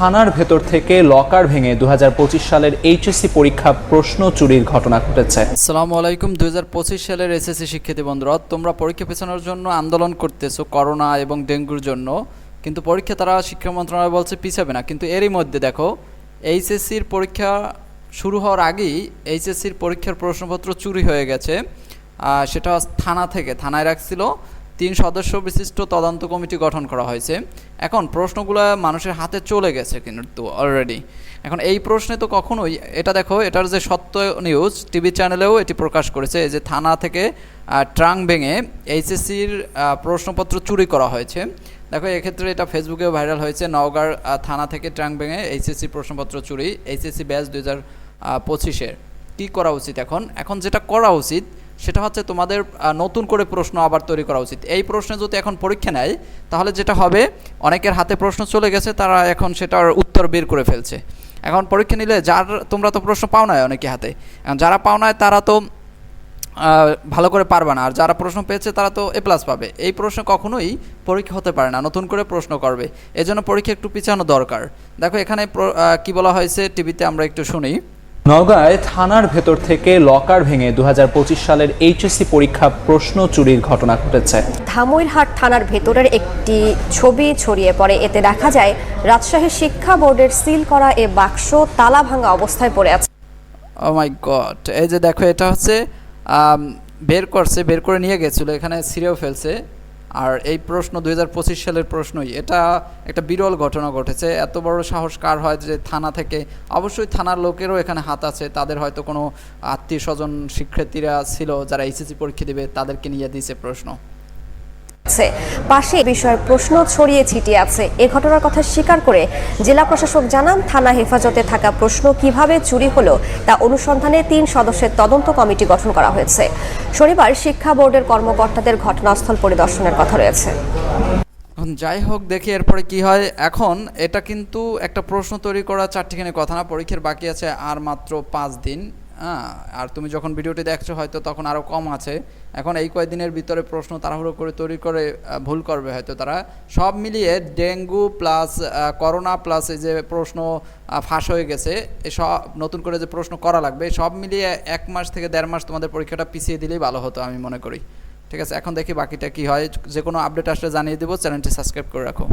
থানার ভেতর থেকে লকার ভেঙে দু হাজার পঁচিশ সালের এইচএসসি পরীক্ষা প্রশ্ন চুরির ঘটনা ঘটেছে। আসসালামু আলাইকুম। দু হাজার পঁচিশ সালের এসএসসি শিক্ষার্থী বন্ধুরা, তোমরা পরীক্ষা পেছানোর জন্য আন্দোলন করতেছো করোনা এবং ডেঙ্গুর জন্য। কিন্তু পরীক্ষা তারা শিক্ষা মন্ত্রণালয় বলছে পিছাবে না। কিন্তু এরই মধ্যে দেখো, এইচএসসির পরীক্ষা শুরু হওয়ার আগেই এইচএসসির পরীক্ষার প্রশ্নপত্র চুরি হয়ে গেছে। সেটা থানা থেকে, থানায় রাখছিল। তিন সদস্য বিশিষ্ট তদন্ত কমিটি গঠন করা হয়েছে। এখন প্রশ্নগুলো মানুষের হাতে চলে গেছে কিন্তু অলরেডি এখন এই প্রশ্নে তো কখনোই, এটা দেখো, এটার যে সত্য নিউজ টিভি চ্যানেলেও এটি প্রকাশ করেছে যে থানা থেকে ট্রাং ভেঙে এইচএসসির প্রশ্নপত্র চুরি করা হয়েছে। দেখো, এক্ষেত্রে এটা ফেসবুকেও ভাইরাল হয়েছে, নওগাঁর থানা থেকে ট্রাং ভেঙে এইচএসসি প্রশ্নপত্র চুরি, এইচএসসি ব্যাচ দুই হাজার পঁচিশের। কী করা উচিত এখন? এখন যেটা করা উচিত সেটা হচ্ছে তোমাদের নতুন করে প্রশ্ন আবার তৈরি করা উচিত। এই প্রশ্নে যদি এখন পরীক্ষা নেয়, তাহলে যেটা হবে, অনেকের হাতে প্রশ্ন চলে গেছে, তারা এখন সেটার উত্তর বের করে ফেলছে। এখন পরীক্ষা নিলে যার, তোমরা তো প্রশ্ন পাও না অনেকে হাতে। এখন যারা পাও না তারা তো ভালো করে পারবে না। আর যারা প্রশ্ন পেয়েছে, তারা তো এ প্লাস পাবে। এই প্রশ্ন কখনোই পরীক্ষা হতে পারে না, নতুন করে প্রশ্ন করবে। এজন্য পরীক্ষা একটু পিছানো দরকার। দেখো এখানে কি বলা হয়েছে, টিভিতে আমরা একটু শুনি। নওগাঁয় থানার ভেতর থেকে লকার ভেঙে দু সালের এইচএসসি পরীক্ষা প্রশ্ন চুরির ঘটনা ঘটেছে। ধামইরহাট থানার ভেতরের একটি ছবি ছড়িয়ে পড়ে। এতে দেখা যায় রাজশাহী শিক্ষা বোর্ডের সিল করা এ বাক্স তালা ভাঙা অবস্থায় পড়ে আছে। ও মাই গড এই যে দেখো এটা হচ্ছে বের করছে বের করে নিয়ে গেছিল এখানে ছিঁড়েও ফেলছে। আর এই প্রশ্ন দুই হাজার পঁচিশ সালের প্রশ্নই, এটা একটা বিরল ঘটনা ঘটেছে। এত বড় সাহস কার হয় যে থানা থেকে? অবশ্যই থানার লোকেরও এখানে হাত আছে, তাদের হয়তো কোনো আত্মীয় স্বজন শিক্ষার্থীরা ছিল যারা এইচএসি পরীক্ষা দেবে, তাদেরকে নিয়ে দিয়েছে প্রশ্ন। পাশে এ বিষয়ে প্রশ্ন ছড়িয়ে ছিটিয়ে আছে। এ ঘটনার কথা স্বীকার করে জেলা প্রশাসক জানান, থানা হেফাজতে থাকা প্রশ্ন কীভাবে চুরি হলো তা অনুসন্ধানে তিন সদস্যের তদন্ত কমিটি গঠন করা হয়েছে। শনিবার শিক্ষা বোর্ডের কর্মকর্তাদের ঘটনাস্থল পরিদর্শনের কথা রয়েছে। এখন যাই হোক, দেখি এরপরে কি হয়। এখন এটা কিন্তু একটা প্রশ্ন তৈরি করা চারটিখানি কথা না, পরীক্ষার বাকি আছে আর মাত্র পাঁচ দিন। হ্যাঁ আর তুমি যখন ভিডিওটি দেখছ হয়তো তখন আরও কম আছে। এখন এই কয়েকদিনের ভিতরে প্রশ্ন তাড়াহুড়ো করে তৈরি করে ভুল করবে হয়তো তারা। সব মিলিয়ে ডেঙ্গু প্লাস করোনা প্লাস এই যে প্রশ্ন ফাঁস হয়ে গেছে এসব নতুন করে যে প্রশ্ন করা লাগবে, সব মিলিয়ে এক মাস থেকে দেড় মাস তোমাদের পরীক্ষাটা পিছিয়ে দিলেই ভালো হতো আমি মনে করি। ঠিক আছে, এখন দেখি বাকিটা কি হয়। যে কোনো আপডেট আসলে জানিয়ে দেবো, চ্যানেলটি সাবস্ক্রাইব করে রাখো।